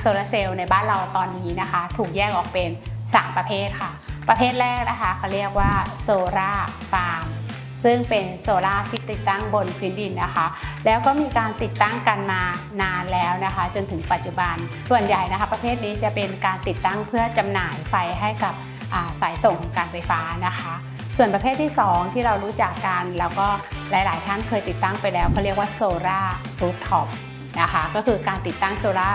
โซลาร์เซลล์ในบ้านเราตอนนี้นะคะ ถูกแยกออกเป็น 3 ประเภทค่ะ ประเภทแรกนะคะเขาเรียกว่าโซลาร์ฟาร์มซึ่งเป็นโซลาร์ที่ติดตั้งบนพื้นดินนะคะ แล้วก็มีการติดตั้งกันมานานแล้วนะคะ จนถึงปัจจุบัน ส่วนใหญ่นะคะ ประเภทนี้จะเป็นการติดตั้งเพื่อจำหน่ายไฟให้กับาสายส่งการไฟฟ้านะคะ ส่วนประเภทที่ 2 ที่เรารู้จักกัน แล้วก็หลาย ๆ ท่านเคยติดตั้งไปแล้วเขาเรียกว่าโซลาร์รูฟท็อป นะคะ ก็คือการติดตั้งโซลา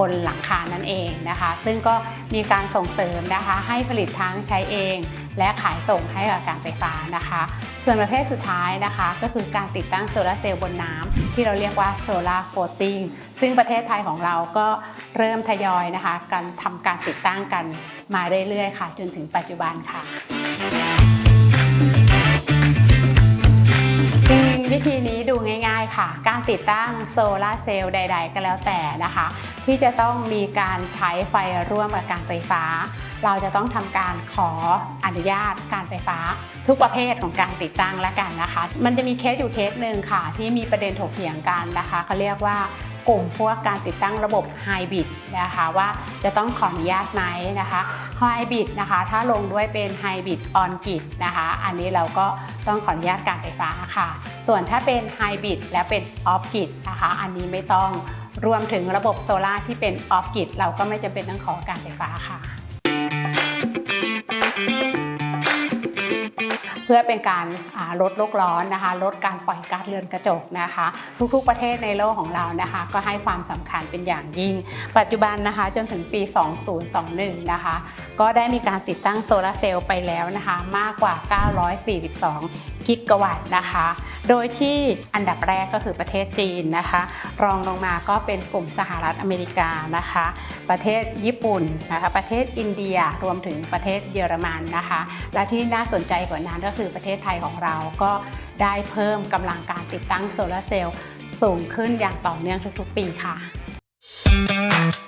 บนหลังคานั่นเองนะคะ ซึ่งก็มีการส่งเสริมนะคะ ให้ผลิตทั้งใช้เอง และขายส่งให้กับการไฟฟ้านะคะ ส่วนประเภทสุดท้ายนะคะ ก็คือการติดตั้งโซลาเซลล์บนน้ำที่เราเรียกว่าโซลาโฟลติงซึ่งประเทศไทยของเราก็เริ่มทยอยนะคะ การทำการติดตั้งกันมาเรื่อยๆ ค่ะ จนถึงปัจจุบันค่ะ วิธีนี้ดูง่าย ๆ ค่ะ การติดตั้งโซลาร์เซลล์ใด ๆ ก็แล้วแต่นะคะ ที่จะต้องมีการใช้ไฟร่วมกับการไฟฟ้า เราจะต้องทำการขออนุญาตการไฟฟ้า ทุกประเภทของการติดตั้งแล้วกันนะคะ มันจะมีเคสอยู่เคสหนึ่งค่ะ ที่มีประเด็นถกเถียงกันนะคะเขาเรียกว่ากลุ่มพวกการติดตั้งระบบไฮบริดนะคะว่าจะต้องขออนุญาตไหมนะคะไฮบริดนะคะถ้าลงด้วยเป็นไฮบริดออนกิดนะคะ อันนี้เราก็ต้องขออนุญาตการไฟฟ้าค่ะ ส่วนถ้าเป็นไฮบริดและเป็นออฟกิดนะคะอันนี้ไม่ต้องรวมถึงระบบโซลาร์ที่เป็นออฟกิดเราก็ไม่จำเป็นต้องขอการไฟฟ้าค่ะ เพื่อเป็นการาลดโลกร้อนนะคะ ลดการปล่อยก๊าซเรือนกระจกนะคะ ทุกๆประเทศในโลกของเรานะคะ ก็ให้ความสำคัญเป็นอย่างยิ่ง ปัจจุบันนะคะจนถึงปี 2021 นะคะ ก็ได้มีการติดตั้งโซลาร์เซลล์ไปแล้วนะคะ มากกว่า 942 กิกะวัตต์นะคะ โดยที่อันดับแรกก็คือประเทศจีนนะคะ รองลงมาก็เป็นกลุ่มสหรัฐอเมริกานะคะ ประเทศญี่ปุ่นนะคะ ประเทศอินเดียรวมถึงประเทศเยอรมันนะคะ และที่น่าสนใจกว่านั้นก็คือประเทศไทยของเราก็ได้เพิ่มกำลังการติดตั้งโซลาร์เซลล์สูงขึ้นอย่างต่อเนื่องทุกๆ ปีค่ะ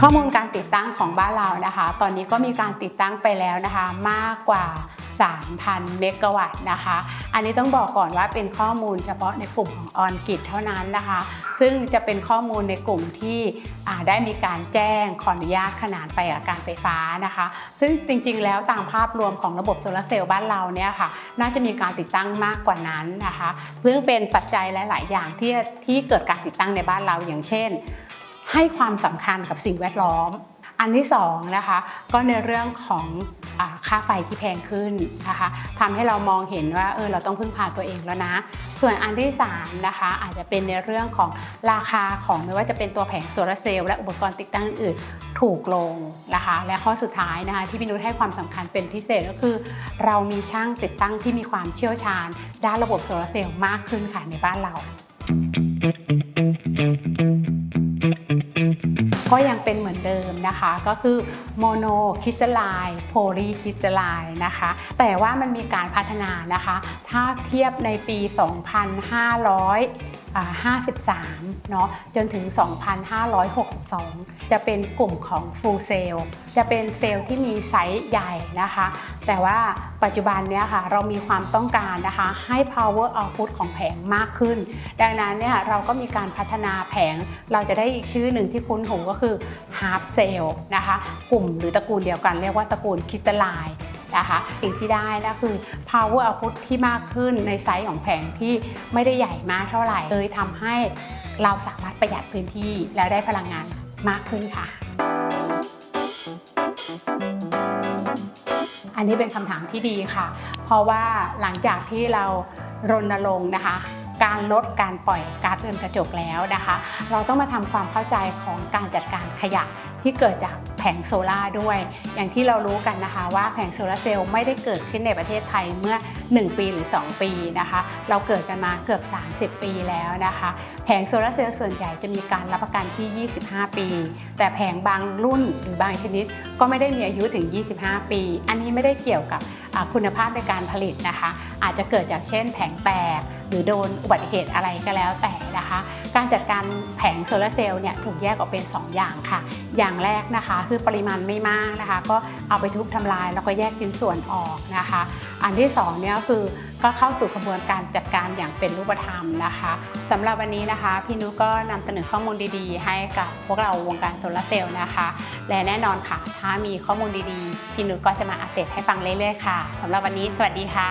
ข้อมูลการติดตั้งของบ้านเรานะคะ ตอนนี้ก็มีการติดตั้งไปแล้วนะคะ มากกว่า 3,000 เมกะวัตต์นะคะ อันนี้ต้องบอกก่อนว่าเป็นข้อมูลเฉพาะในกลุ่มของออนกิจเท่านั้นนะคะ ซึ่งจะเป็นข้อมูลในกลุ่มที่ได้มีการแจ้งขออนุญาตขนานไปกับการไฟฟ้านะคะ ซึ่งจริงๆ แล้วตามภาพรวมของระบบโซลาร์เซลล์บ้านเราเนี่ยค่ะ น่าจะมีการติดตั้งมากกว่านั้นนะคะ ซึ่งเป็นปัจจัยหลาย ๆ อย่างที่ที่เกิดการติดตั้งในบ้านเราอย่างเช่น ให้ความสำคัญกับสิ่งแวดล้อม อันที่สองนะคะก็ในเรื่องของอค่าไฟที่แพงขึ้นนะคะทำให้เรามองเห็นว่าเออเราต้องพึ่งพาตัวเองแล้วนะ ส่วนอันที่สามนะคะอาจจะเป็นในเรื่องของราคาของไม่ว่าจะเป็นตัวแผงโซลาร์เซลล์และอุปกรณ์ติดตั้งอื่นถูกลงนะคะและข้อสุดท้ายนะคะที่พี่นุชให้ความสำคัญเป็นพิเศษก็คือ เรามีช่างติดตั้งที่มีความเชี่ยวชาญ ด้านระบบโซลาร์เซลล์มากขึ้นค่ะในบ้านเรา ก็ยังเป็นเหมือนเดิมนะคะ ก็คือโมโนคริสตัลไลน์โพลีคริสตัลไลน์นะคะ แต่ว่ามันมีการพัฒนานะคะ ถ้าเทียบในปี 2553 เนาะจนถึง 2562 จะเป็นกลุ่มของ Full Cell จะเป็นเซลล์ที่มีไซส์ใหญ่นะคะ แต่ว่าปัจจุบันเนี้ยค่ะเรามีความต้องการนะคะให้ power output ของแผงมากขึ้น ดังนั้นเนี่ยเราก็มีการพัฒนาแผงเราจะได้อีกชื่อหนึ่งที่คุ้นหูก็คือ half cell นะคะ กลุ่มหรือตระกูลเดียวกันเรียกว่าตระกูลคิตไลน์นะคะสิ่งที่ได้นะคือ power output ที่มากขึ้นในไซส์ของแผงที่ไม่ได้ใหญ่มากเท่าไหร่เลยทำให้เราสามารถประหยัดพื้นที่แล้วได้พลังงานมากขึ้นค่ะ อันนี้เป็นคำถามที่ดีค่ะ เพราะว่าหลังจากที่เรา รณรงค์นะคะ การลดการปล่อยก๊าซเรือนกระจกแล้วนะคะ เราต้องมาทำความเข้าใจของการจัดการขยะที่เกิดจากแผงโซลาด้วย อย่างที่เรารู้กันนะคะว่าแผงโซลาร์เซลล์ไม่ได้เกิดขึ้นในประเทศไทยเมื่อ 1 ปีหรือ 2 ปีนะคะ เราเกิดกันมาเกือบ 30 ปีแล้วนะคะ แผงโซลาร์เซลล์ส่วนใหญ่จะมีการรับประกันที่ 25 ปี แต่แผงบางรุ่นหรือบางชนิด ก็ไม่ได้มีอายุถึง 25 ปี อันนี้ไม่ได้เกี่ยวกับ คุณภาพในการผลิตนะคะ อาจจะเกิดจากเช่นแผงแตก หรือโดนอุบัติเหตุอะไรก็แล้วแต่นะคะ การจัดการแผงโซลาร์เซลล์เนี่ยถูกแยกออกเป็น 2 อย่างค่ะ อย่างแรกนะคะคือปริมาณไม่มากนะคะ ก็เอาไปทุบทำลายแล้วก็แยกชิ้นส่วนออกนะคะ อันที่สองเนี่ยก็คือก็เข้าสู่กระบวนการจัดการอย่างเป็นรูปธรรมนะคะสำหรับวันนี้นะคะ พี่นุก็นำเสนอข้อมูลดีๆ ให้กับพวกเราวงการโซลาร์เซลล์นะคะ และแน่นอนค่ะ ถ้ามีข้อมูลดีๆ พี่นุก็จะมาอัปเดตให้ฟังเรื่อยๆค่ะสำหรับวันนี้ สวัสดีค่ะ